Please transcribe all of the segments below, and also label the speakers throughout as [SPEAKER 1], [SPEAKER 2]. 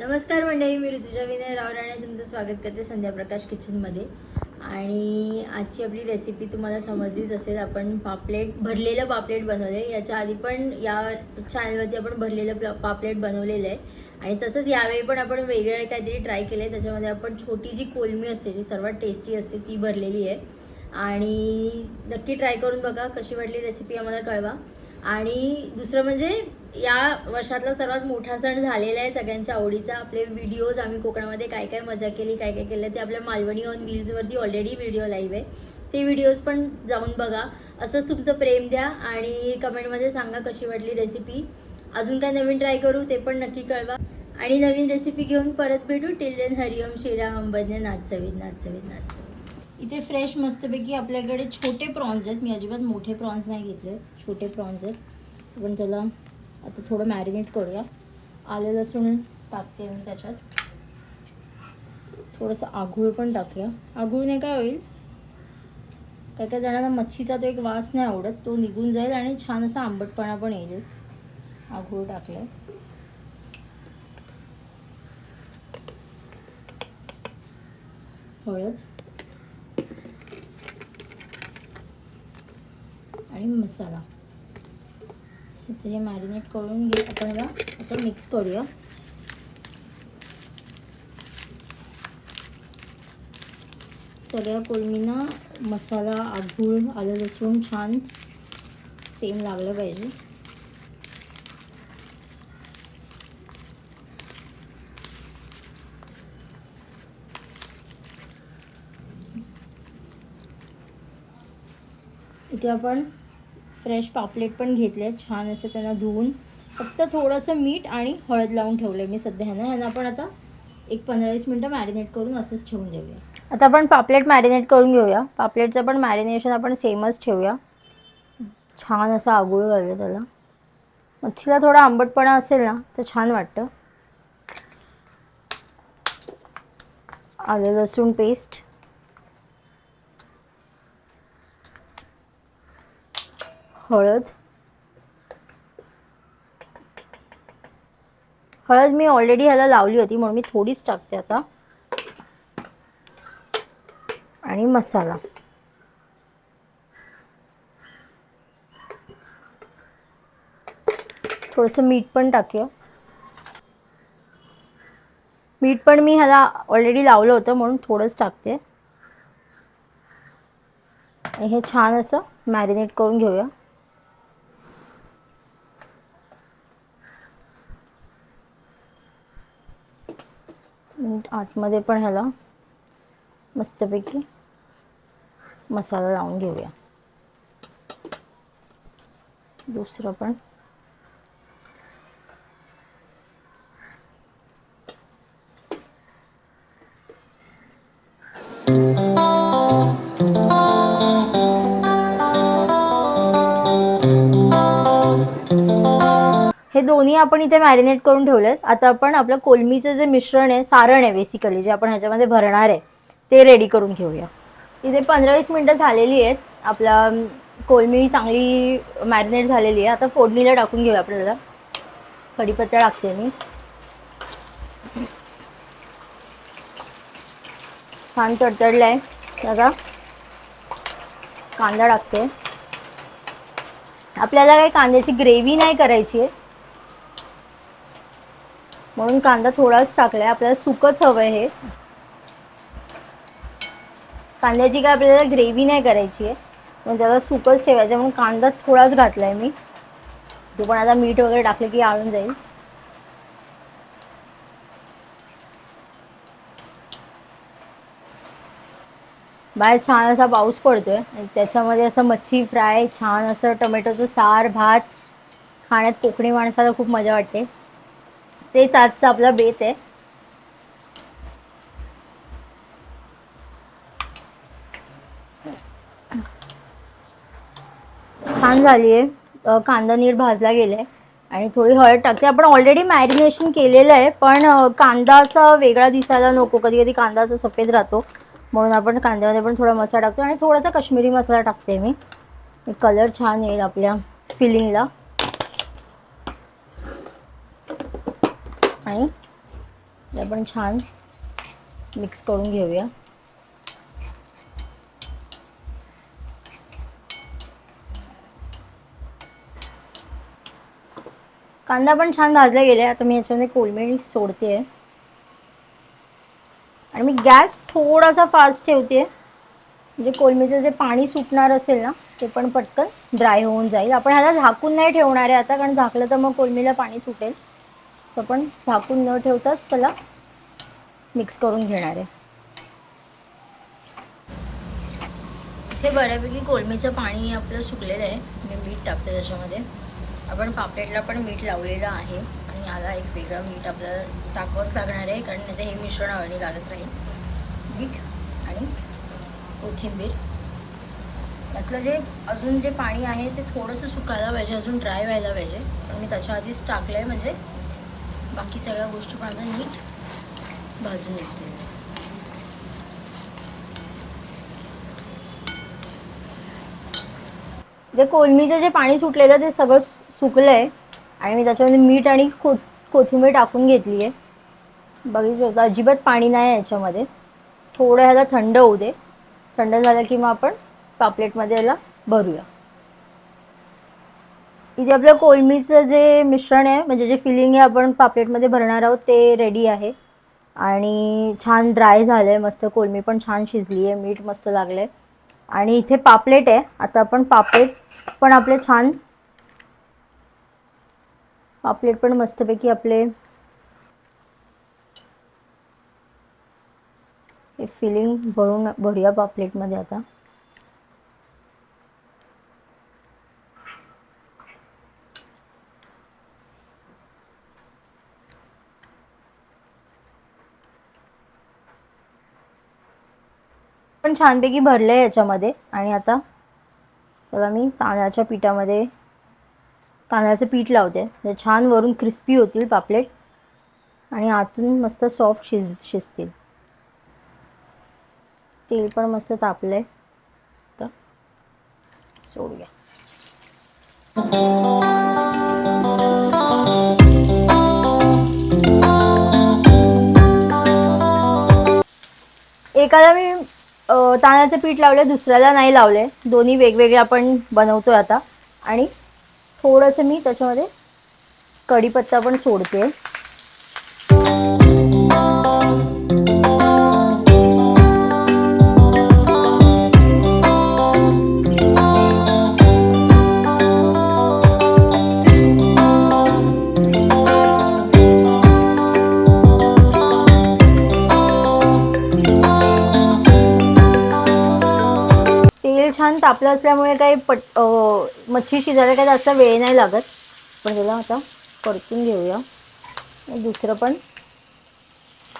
[SPEAKER 1] नमस्कार मंडळी मी ऋतुजा विनय राव तुमचं स्वागत करते संध्या प्रकाश किचनमध्ये. आणि आजची आपली रेसिपी तुम्हाला समजलीच असेल आपण पापलेट भरलेलं पापलेट बनवले याच्या आधी पण या चॅनलवरती आपण भरलेलं प्ल- पापलेट बनवलेलं आहे. आणि तसंच यावेळी पण आपण वेगळं काहीतरी ट्राय केलं आहे त्याच्यामध्ये आपण छोटी जी कोलमी असते जी सर्वात टेस्टी असते ती भरलेली आहे. आणि नक्की ट्राय करून बघा कशी वाटली रेसिपी आम्हाला कळवा. आणि दुसरं म्हणजे या वर्षातला सर्वात मोठा सण झालेला आहे सगळ्यांच्या आवडीचा. आपले व्हिडिओज आम्ही कोकणामध्ये काय काय मजा केली काय काय केलं ते आपल्या मालवणी ऑन व्हील्सवरती ऑलरेडी व्हिडिओ लाईव्ह आहे. ते व्हिडिओज पण जाऊन बघा. असंच तुमचं प्रेम द्या आणि कमेंटमध्ये सांगा कशी वाटली रेसिपी अजून काय नवीन ट्राय करू ते पण नक्की कळवा. आणि नवीन रेसिपी घेऊन परत भेटू. टिल देन हरिओम श्रीराम अंबदने नाचवीत नाचवीत नाचवीत इथे फ्रेश मस्तपैकी आपल्याकडे छोटे प्रॉन्स आहेत. मी अजिबात मोठे प्रॉन्स नाही घेतले. छोटे प्रॉन्स आहेत. आपण त्याला आता थोडं मॅरिनेट करूया. आलं लसूण टाकते मी त्याच्यात. थोडंसं आघूळ पण टाकूया. आगूळने काय होईल? काय काय जणांना मच्छीचा तो एक वास नाही आवडत. तो निघून जाईल आणि छान असा आंबटपणा पण येईल. आघूळ टाकलं हळद. आणि मसाला. ह्याचं हे मॅरिनेट करून घे. आपण ह्याला आता मिक्स करूया. सगळ्या कोळमीना मसाला आगूळ आलं लसूण छान सेम लागलं पाहिजे. इथे आपण फ्रेश पापलेट पण घेतले छान असं त्यांना धुवून. फक्त थोडंसं मीठ आणि हळद लावून ठेवलं मी सध्या ह्यानं. ह्यानं आपण आता एक पंधरा वीस मिनटं मॅरिनेट करून असंच ठेवून देऊया. आता आपण पापलेट मॅरिनेट करून घेऊया. पापलेटचं पण मॅरिनेशन आपण सेमच ठेवूया. छान असं आगोळ घालूया त्याला. मच्छीला थोडा आंबटपणा असेल ना तर छान वाटतं. आलं लसूण पेस्ट हळद. हळद मी ऑलरेडी ह्याला लावली होती म्हणून मी थोडीच टाकते आता. आणि मसाला. थोडंसं मीठ पण टाकूया. मीठ पण मी ह्याला ऑलरेडी लावलं होतं म्हणून थोडंच टाकते. आणि हे छान असं मॅरिनेट करून घेऊया. आतमध्ये पण ह्याला मस्तपैकी मसाला लावून घेऊया. दुसरं पण हे दोन्ही आपण इथे मॅरिनेट करून ठेवलेत. आता आपण आपलं कोलमीचं जे मिश्रण आहे सारण आहे बेसिकली जे आपण ह्याच्यामध्ये भरणार आहे ते रेडी करून घेऊया. इथे पंधरा वीस मिनटं झालेली आहेत. आपला कोलमी चांगली मॅरिनेट झालेली आहे. आता फोडणीला टाकून घेऊया आपल्याला. कढीपत्ता टाकते मी. छान तडतडला आहे त्याचा कांदा टाकते. आपल्याला काही कांद्याची ग्रेव्ही नाही करायची आहे. म्हणून कांदा थोडाच टाकलाय. आपल्याला सुकच हवं आहे हे. कांद्याची काय आपल्याला ग्रेव्ही नाही करायची आहे. मग त्याला सुकच ठेवायचं म्हणून कांदा थोडाच घातलाय मी. तो पण आता मीठ वगैरे टाकलं की आळून जाईल. बाहेर छान असा पाऊस पडतोय. आणि त्याच्यामध्ये असं मच्छी फ्राय छान असं टोमॅटोचं सार भात खाण्यात कोकणी माणसाला खूप मजा वाटते. तेच आजचा आपला बेत आहे. छान झाली आहे कांदा नीट भाजला गेलाय. आणि थोडी हळद टाकते. आपण ऑलरेडी मॅरिनेशन केलेलं आहे पण कांदा असा वेगळा दिसायला नको. कधी कधी कांदा असा सफेद राहतो. म्हणून आपण कांद्यामध्ये पण थोडा मसाला टाकतो. आणि थोडासा कश्मीरी मसाला टाकते मी. कलर छान येईल आपल्या फिलिंगला आणि आपण छान मिक्स करून घेऊया. कांदा पण छान भाजला गेला. आता मी याच्यामध्ये कोलमेट सोडते आणि मी गॅस थोडासा फास्ट ठेवते म्हणजे कोलमीचं जे पाणी सुटणार असेल ना ते पण पटकन ड्राय होऊन जाईल. आपण ह्याला झाकून नाही ठेवणार आहे आता कारण झाकलं तर मग कोलमीला पाणी सुटेल. तर आपण झाकून न ठेवताच त्याला मिक्स करून घेणार आहे. इथे बऱ्यापैकी कोळमीचं पाणी आपलं सुकलेलं आहे. मी मीठ टाकते त्याच्यामध्ये. आपण पापलेटला पण मीठ लावलेलं आहे. आणि याला एक वेगळं मीठ आपल्याला टाकावंच लागणार आहे. कारण नाही हे मिश्रण आवडी लागत राहील मीठ आणि कोथिंबीर. त्यातलं जे अजून जे पाणी आहे ते थोडंसं सुकायला पाहिजे. अजून ड्राय व्हायला पाहिजे. पण मी त्याच्या आधीच टाकलं आहे म्हणजे बाकी सगळ्या गोष्टी पण नीट भाजून येतील. जे कोलमीचं जे पाणी सुटलेलं ते सगळं सुकलं आहे आणि मी त्याच्यामध्ये मीठ आणि को कोथिंबीर टाकून घेतली आहे बघितलं होतं अजिबात पाणी नाही आहे याच्यामध्ये. थोडं ह्याला थंड होऊ दे. थंड झालं की मग आपण पापलेटमध्ये याला भरूया. इथे आपलं कोळमीचं जे मिश्रण आहे म्हणजे जे फिलिंग आहे आपण पापलेटमध्ये भरणार आहोत ते रेडी आहे. आणि छान ड्राय झालं आहे मस्त कोळमी पण छान शिजली आहे मीठ मस्त लागलं आहे आणि इथे पापलेट आहे आता आपण पापलेट पण आपले छान पापलेट पण मस्तपैकी आपले हे फिलिंग भरून भरूया पापलेटमध्ये आता. पण छानपैकी भरलं आहे याच्यामध्ये. आणि आता त्याला मी तांदळाच्या पिठामध्ये तांदळाचं पीठ लावते. जे छान वरून क्रिस्पी होतील पापलेट. आणि आतून मस्त सॉफ्ट शिज शिजतील. तेल पण मस्त तापलं आहे तर सोडूया. एखादा मी तांदळाचं पीठ लावले दुसऱ्याला नाही लावले दोन्ही वेगवेगळे आपण बनवतोय आता. आणि थोडंसं मी त्याच्यामध्ये कढीपत्ता पण सोडते. तापलं असल्यामुळे काही पट मच्छी शिजायला काही जास्त वेळ नाही लागत. पण त्याला आता परतून घेऊया. दुसरं पण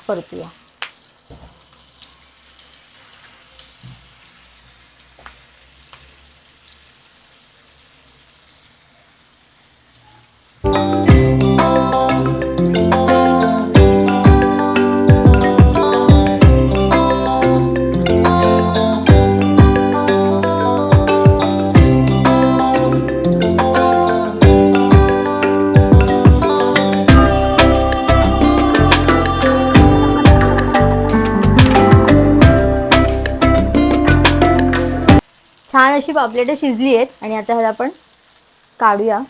[SPEAKER 1] परतूया. छान अशी पापलेटं शिजली आहेत आणि आता ह्याला आपण काढूया.